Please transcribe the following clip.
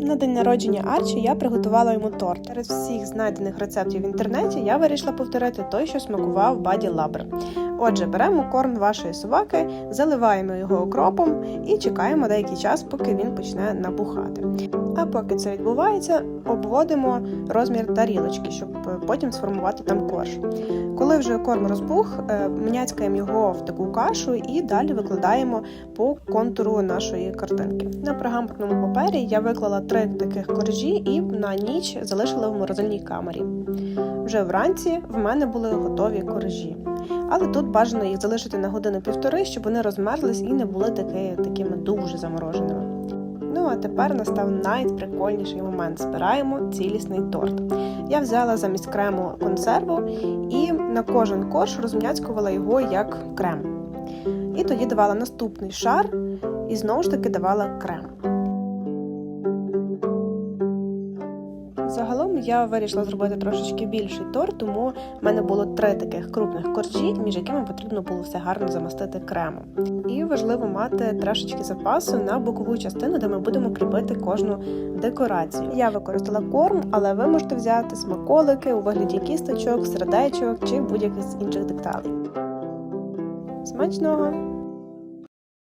На день народження Арчі я приготувала йому торт. Серед всіх знайдених рецептів в інтернеті я вирішила повторити той, що смакував Баді Лабр. Отже, беремо корм вашої собаки, заливаємо його окропом і чекаємо деякий час, поки він почне набухати. А поки це відбувається, обводимо розмір тарілочки, щоб потім сформувати там корж. Коли вже корм розбух, е, мняцькаємо його в таку кашу і далі викладаємо по контуру нашої картинки. На пергаментному папері я виклала три таких коржі і на ніч залишила в морозильній камері. Вже вранці в мене були готові коржі. Але тут бажано їх залишити на годину-півтори, щоб вони розмерзлись і не були таки, такими дуже замороженими. Ну а тепер настав найприкольніший момент. Збираємо цілісний торт. Я взяла замість крему консерву і на кожен корж розм'яцькувала його як крем. І тоді давала наступний шар і знову ж таки давала крем. Загалом я вирішила зробити трошечки більший торт, тому в мене було три таких крупних коржі, між якими потрібно було все гарно замастити кремом. І важливо мати трошечки запасу на бокову частину, де ми будемо кріпити кожну декорацію. Я використала корм, але ви можете взяти смаколики у вигляді кісточок, сердечок чи будь-яких інших деталей. Смачного!